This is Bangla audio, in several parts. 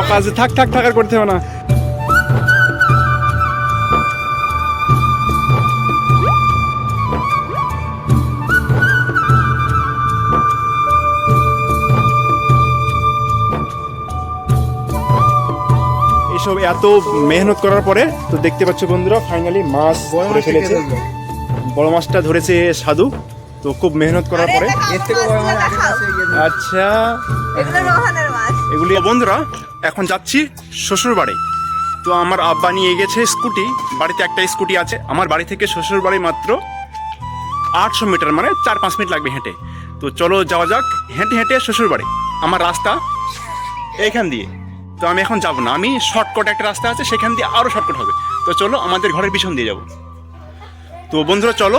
অকাজে থাক থাক থাকার করতে হবে না। এসব এত মেহনত করার পরে তো দেখতে পাচ্ছ বন্ধুরা ফাইনালি মাছ ধরে ফেলেছে। বড় মাছটা ধরেছে সাধু। তো খুব মেহনত করার পরে। আচ্ছা। এগুলো এগুলি বন্ধুরা এখন যাচ্ছি শ্বশুর বাড়ি তো আমার আব্বা নিয়ে গেছে স্কুটি। বাড়িতে একটা স্কুটি আছে। আমার বাড়ি থেকে শ্বশুর বাড়ি মাত্র আটশো মিটার মানে চার পাঁচ মিনিট লাগবে হেঁটে। তো চলো যাওয়া যাক। হেঁটে হেঁটে শ্বশুর বাড়ি আমার রাস্তা এইখান দিয়ে। তো আমি এখন যাব না। আমি শর্টকাট একটা রাস্তা আছে সেখান দিয়ে আরও শর্টকাট হবে। তো চলো আমাদের ঘরের পিছন দিয়ে যাব। তো বন্ধুরা চলো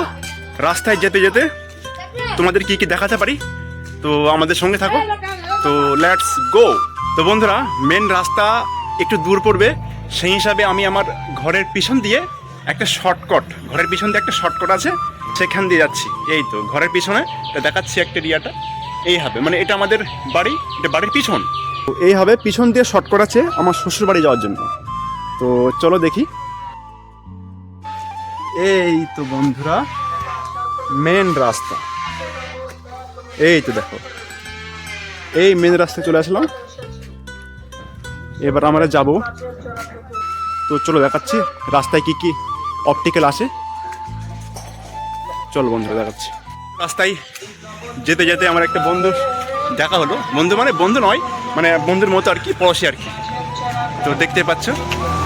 রাস্তায় যেতে যেতে তোমাদের কি কি দেখাতে পারি? তো আমাদের সঙ্গে থাকো। তো লেটস গো তো বন্ধুরা মেন রাস্তা একটু দূর পড়বে। সেই হিসাবে আমি আমার ঘরের পিছন দিয়ে একটা শর্টকাট ঘরের পিছন দিয়ে একটা শর্টকট আছে, সেখান দিয়ে যাচ্ছি। এই তো, ঘরের পিছনে দেখাচ্ছি একটা এরিয়াটা। এই হবে মানে এটা আমাদের বাড়ি, এটা বাড়ির পিছন। তো এই হবে, পিছন দিয়ে শর্টকাট আছে আমার শ্বশুর বাড়ি যাওয়ার জন্য। তো চলো দেখি। এই তো বন্ধুরা মেন রাস্তা। এই তো দেখো। এই মেন রাস্তায় চলে আসলাম। এবার আমরা যাব। তো চলো দেখাচ্ছি রাস্তায় কি কি অপটিক্যাল আসে চলো বন্ধুরা দেখাচ্ছি। রাস্তায় যেতে যেতে আমার একটা বন্ধু দেখা হলো। বন্ধু মানে বন্ধু নয় মানে বন্ধুর মতো আর কি পড়োশি আর কি। তো দেখতে পাচ্ছ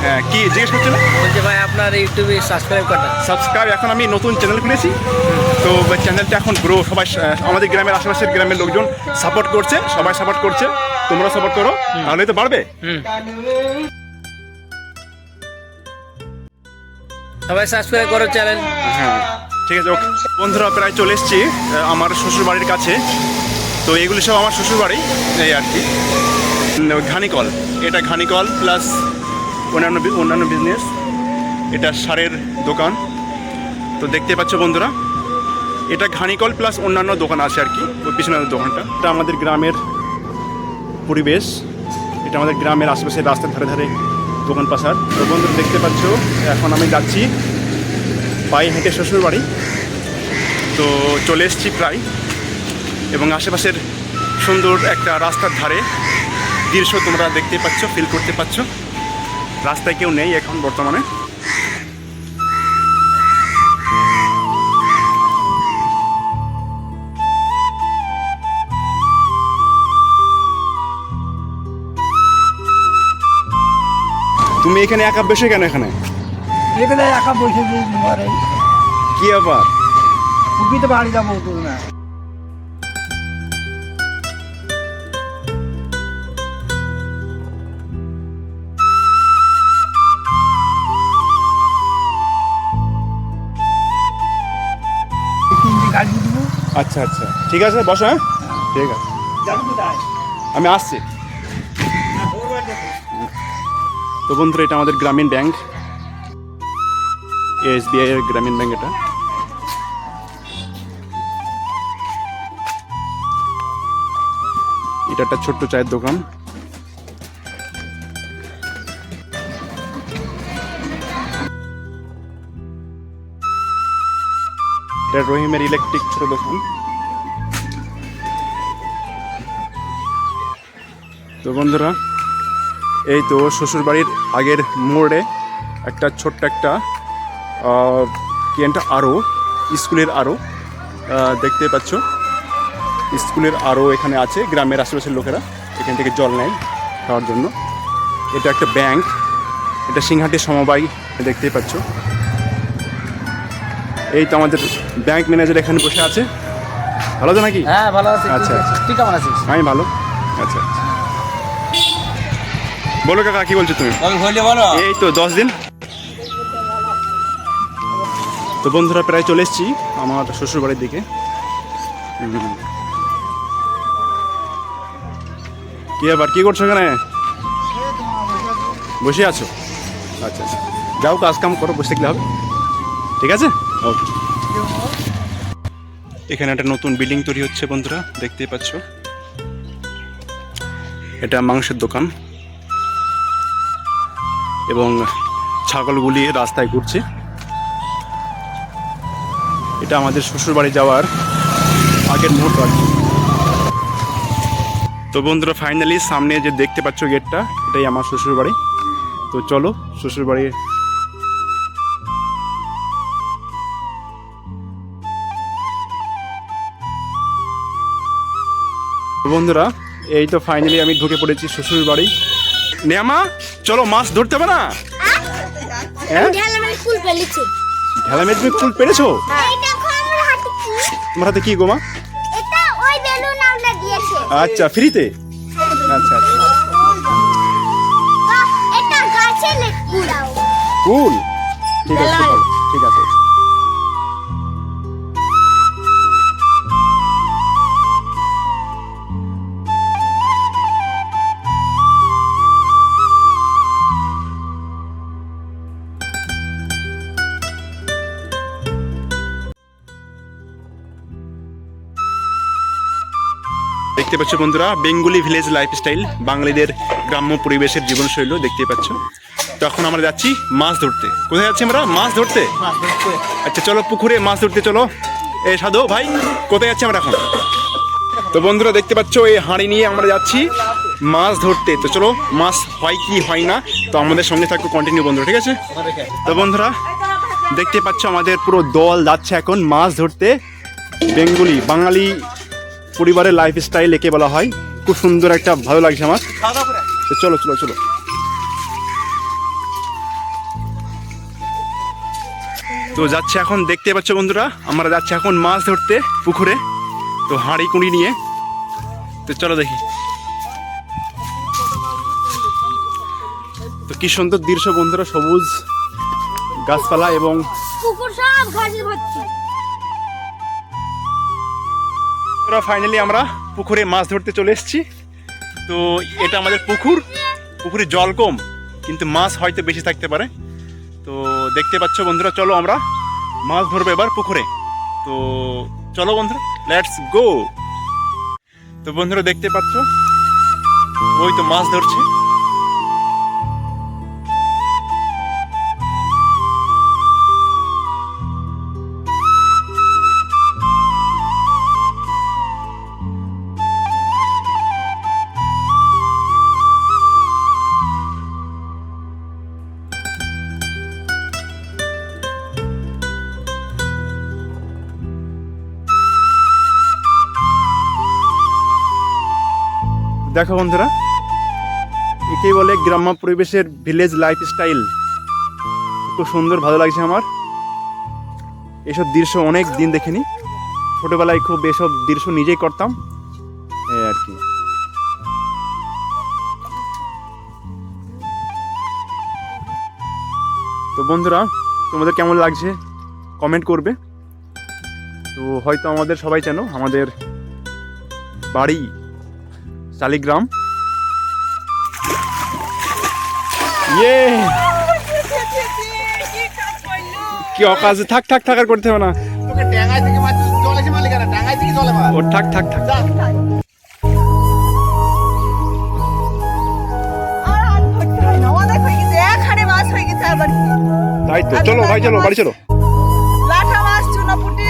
হ্যাঁ কি জিজ্ঞেস করছিল? বলছে ভাই আপনার ইউটিউবে সাবস্ক্রাইব কটা? সাবস্ক্রাইব এখন আমি নতুন চ্যানেল খুলেছি। তো চ্যানেলটা এখন গ্রো সবাই আমাদের গ্রামের আশেপাশের গ্রামের লোকজন সাপোর্ট করছে সবাই সাপোর্ট করছে তোমরা সাপোর্ট করো তাহলেই তো বাড়বে। সবাই সাবস্ক্রাইব করো চ্যানেল হ্যাঁ ঠিক আছে ওকে। বন্ধুরা প্রায় চলে এসেছি আমার শ্বশুর বাড়ির কাছে। তো এগুলি সব আমার শ্বশুর বাড়ি এই আর কি। ঘানিকল। এটা ঘানিকল প্লাস অন্যান্য অন্যান্য বিজনেস এটা সারের দোকান। তো দেখতে পাচ্ছ বন্ধুরা এটা ঘানিকল প্লাস অন্যান্য দোকান আছে আর কি ওই পিছনের দোকানটা। এটা আমাদের গ্রামের পরিবেশ। এটা আমাদের গ্রামের আশেপাশে রাস্তার ধারে ধারে দোকান পাশার। তো বন্ধুরা, দেখতে পাচ্ছ, এখন আমি যাচ্ছি পায়ে হেঁটে শ্বশুর বাড়ি। তো চলে এসেছি প্রায়। এবং আশেপাশের সুন্দর একটা রাস্তার ধারে দৃশ্য তোমরা দেখতে পাচ্ছ ফিল করতে পাচ্ছ। রাস্তায় কেউ নেই এখন বর্তমানে। তুমি এখানে একা বসে কেন এখানে? এখানে একা বসে ঘরে কি ব্যাপার? কুপিতে বাড়ি যাব তো না। আচ্ছা আচ্ছা। ঠিক আছে বসো হ্যাঁ? ঠিক আছে। আমি আসছি। তো বন্ধুরা, এটা আমাদের গ্রামীণ ব্যাংক। এসবিআই এর গ্রামীণ ব্যাংক এটা। এটা একটা ছোট্ট চায়ের দোকান। এটা রহিমের ইলেকট্রিক ছোট দোকান। তো বন্ধুরা এই তো শ্বশুর বাড়ির আগের মোড়ে একটা ছোট্ট একটা কি একটা আরও স্কুলের আরও দেখতে পাচ্ছ। স্কুলের আরও এখানে আছে গ্রামের আশেপাশের লোকেরা এখান থেকে জল নেয় খাওয়ার জন্য। এটা একটা ব্যাংক এটা সিংহাটির সমবায় দেখতেই পাচ্ছ। এই তো আমাদের ব্যাংক ম্যানেজার এখানে বসে আছে। ভালো তো নাকি? হ্যাঁ ভালো আছি। আচ্ছা, আচ্ছা। তুই কেমন আছিস? আমি ভালো। আচ্ছা আচ্ছা। বলো কাকা কি বলছো তুমি? বলো। এই তো দশ দিন। তো বন্ধুরা প্রায় চলে এসেছি আমার শ্বশুর বাড়ির দিকে। কি আবার কি করছ এখানে? বসে আছো? আচ্ছা আচ্ছা। যাও কাজ কাম করো বসে থাকলে হবে। ঠিক আছে? ওকে। এখানে একটা নতুন বিল্ডিং তৈরি হচ্ছে বন্ধুরা দেখতেই পাচ্ছ। এটা মাংসের দোকান। এবং ছাগলগুলি রাস্তায় ঘুরছে। এটা আমাদের শ্বশুরবাড়ি যাওয়ার আগের মুহূর্ত আর কি। তো বন্ধুরা ফাইনালি সামনে যে দেখতে পাচ্ছ গেটটা এটাই আমার শ্বশুরবাড়ি। তো চলো শ্বশুরবাড়ির বন্ধুরা, এই তো ফাইনালি আমি ঢুকে পড়েছি শ্বশুর বাড়ি নেয়ামা চলো মাছ ধরতে হবে না? হ্যাঁ? ঢেলামের ফুল তুমি ফুল পেরেছ? আমার তোমার হাতে কি গোমা এটা ওই বেলুন আমরা দিয়েছে। আচ্ছা ফ্রিতে? আচ্ছা আচ্ছা। কুল ঠিক আছে ঠিক আছে। দেখতে পাচ্ছ বন্ধুরা বেঙ্গলি ভিলেজ লাইফস্টাইল বাঙালিদের গ্রাম্য পরিবেশের জীবনশৈলী দেখতে পাচ্ছ। তো এখন আমরা যাচ্ছি মাছ ধরতে। কোথায় যাচ্ছি আমরা? মাছ ধরতে? আচ্ছা চলো পুকুরে মাছ ধরতে চলো। এ সাধু ভাই কোথায় যাচ্ছি আমরা এখন? তো বন্ধুরা দেখতে পাচ্ছ এই হাঁড়ি নিয়ে আমরা যাচ্ছি মাছ ধরতে। তো চলো মাছ হয় কি হয় না তো আমাদের সঙ্গে থাকো কন্টিনিউ বন্ধুরা ঠিক আছে? তো বন্ধুরা দেখতে পাচ্ছ আমাদের পুরো দল যাচ্ছে এখন মাছ ধরতে। বেঙ্গলি বাঙালি পরিবারের লাইফ স্টাইল একে বলা হয়। খুব সুন্দর একটা, ভালো লাগছে আমার। চলো চলো চলো। তো যাচ্ছে এখন, দেখতে পাচ্ছ বন্ধুরা, আমরা যাচ্ছি এখন মাছ ধরতে পুকুরে। তো হাঁড়ি কুড়ি নিয়ে। তো চলো দেখি। তো কি সুন্দর দৃশ্য বন্ধুরা, সবুজ গাছপালা এবং পুকুর সব ঘাসে ফাইনালি আমরা পুকুরে মাছ ধরতে চলে এসেছি। তো এটা আমাদের পুকুর। পুকুরে জল কম, কিন্তু মাছ হয়তো বেশি থাকতে পারে। তো দেখতে পাচ্ছ বন্ধুরা, চলো আমরা মাছ ধরবো এবার পুকুরে। তো চলো বন্ধুরা লেটস গো তো বন্ধুরা, দেখতে পাচ্ছ? ওই তো মাছ ধরছে। দেখো বন্ধুরা, একেই বলে গ্রাম্য পরিবেশের ভিলেজ লাইফ স্টাইল খুব সুন্দর, ভালো লাগছে আমার। এসব দৃশ্য অনেক দিন দেখিনি। ছোটোবেলায় খুব এসব দৃশ্য নিজেই করতাম। এই আর কি। তো বন্ধুরা, তোমাদের কেমন লাগছে? কমেন্ট করবে। তো হয়তো আমাদের সবাই জানো, আমাদের বাড়ি শালিগ্রাম ইয়ে! কি অকাজে? থাক থাক থাক আর করতে হবে না। ও থাক থাক থাক। তাই তো চলো ভাই চলো বাড়ি চলো। লাঠা মাছ চুনাপুটি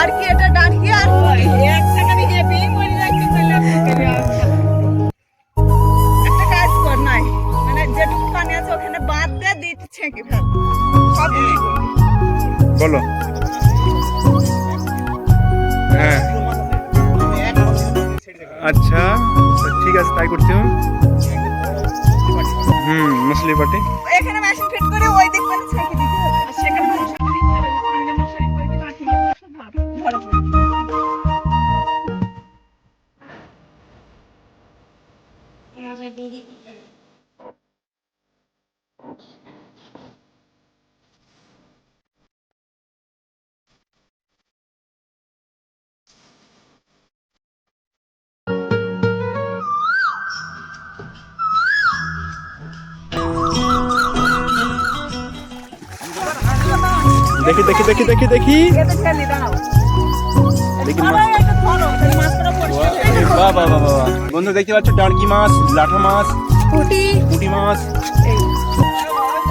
আর কি এটা আর বলো। হ্যাঁ। আচ্ছা ঠিক আছে, তাই করছি হুম মছলি পাটি এখানে মেশিন ফিট করে ওই দিক দেখি দেখি দেখি দেখি দেখি। বন্ধু দেখতে পাচ্ছ ডানকি মাছ লাঠা মাছ পুঁটি। পুঁটি মাছ।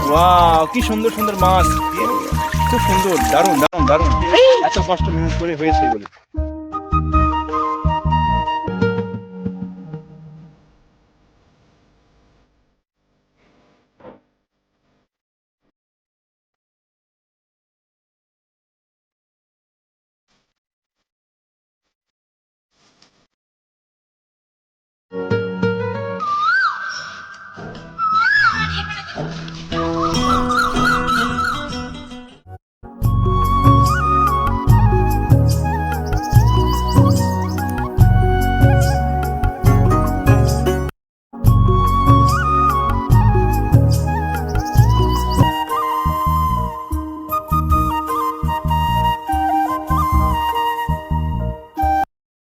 ওয়াও কি সুন্দর সুন্দর মাছ। খুব সুন্দর দারুণ দারুণ দারুণ। এত কষ্ট মেহনত করে হয়েছে বলে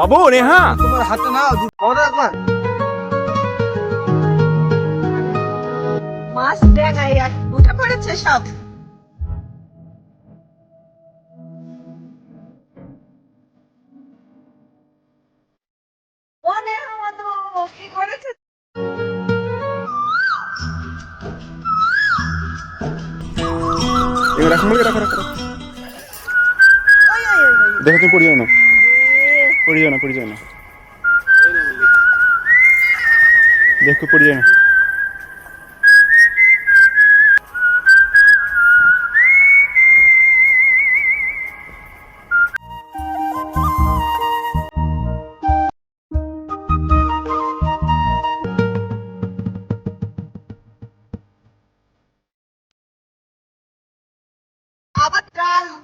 বাবু নেহা তোমার হাতে নাও ওটা একবার। মাছ ডেঙাই আর উঠে পড়েছে সব। কি করেছে? এবার রাখো রাখো রাখো রাখো। ওই ওই ওই ওই। দেখো তুমি পড়ে যাও না পড়ে যাও না। পড়ে যাও না। দেখো পড়ে যাও না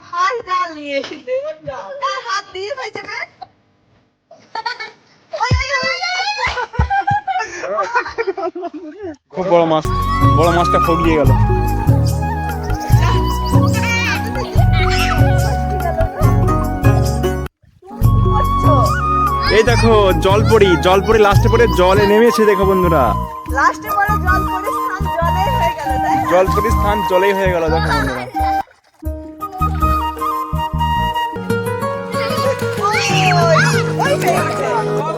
ভাই হাত দিয়ে ওই খুব বড় মাছ বড় মাছটা ফগলিয়ে গেল এই দেখো জল পড়ি জল পড়ে লাস্টে পড়ে জলে নেমেছে দেখো বন্ধুরা লাস্টে জল হয়ে গেল পড়ি স্থান জলেই হয়ে গেল দেখো বন্ধুরা ওই, ওই, হয়ে।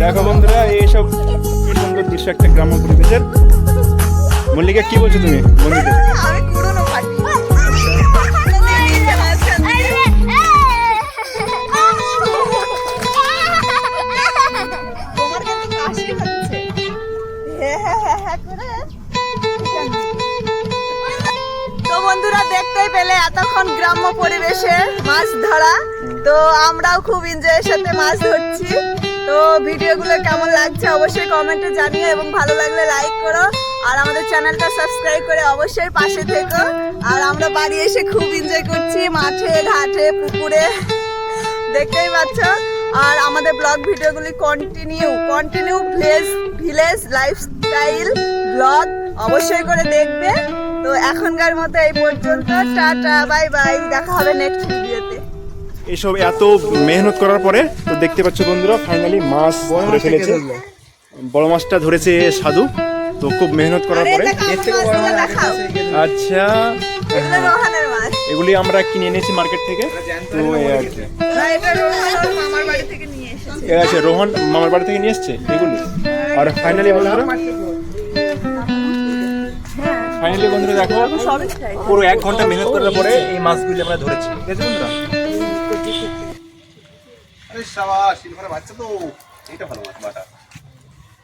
দেখো বন্ধুরা, এইসব কি সুন্দর দৃশ্য একটা গ্রাম্য পরিবেশের। মল্লিকা, কি বলছো তুমি বন্ধুদের? হ্যাঁ হ্যাঁ হ্যাঁ বন্ধুরা, দেখতেই পেলে এতক্ষণ গ্রাম্য পরিবেশে মাছ ধরা। তো আমরাও খুব এনজয়ের সাথে মাছ ধরছি। তো ভিডিওগুলো কেমন লাগছে অবশ্যই কমেন্টে জানিও এবং ভালো লাগলে লাইক করো। আর আমাদের চ্যানেলটা সাবস্ক্রাইব করে অবশ্যই পাশে থেকো। আর আমরা বাড়ি এসে খুব এনজয় করছি মাঠে, ঘাটে, পুকুরে। দেখতেই পাচ্ছ? আর আমাদের ব্লগ ভিডিওগুলি continue continue village village lifestyle blog অবশ্যই করে দেখবে। তো এখনকার মতো এই পর্যন্ত, টাটা বাই বাই দেখা হবে নেক্সট ভিডিওতে এসব এত মেহনত করার পরে তো দেখতে পাচ্ছ বন্ধুরা ফাইনালি মাছ ধরে ফেলেছে। বড় মাছটা ধরেছে সাধু তো খুব মেহনত করার পরে। আচ্ছা। এগুলো এগুলি আমরা কিনে এনেছি মার্কেট থেকে। তো এটা রোহান মামার বাড়ি থেকে নিয়ে এসেছে। এ আছে রোহন মামার বাড়ি থেকে নিয়ে এসছে এগুলি? আর ফাইনালি বন্ধুরা? ফাইনালি বন্ধুরা দেখো পুরো এক ঘণ্টা মেহনত করার পরে এই মাছগুলি আমরা ধরেছি। ঠিক আছে বন্ধুরা? বাচ্চা তো এটা ভালো মাছ বাটা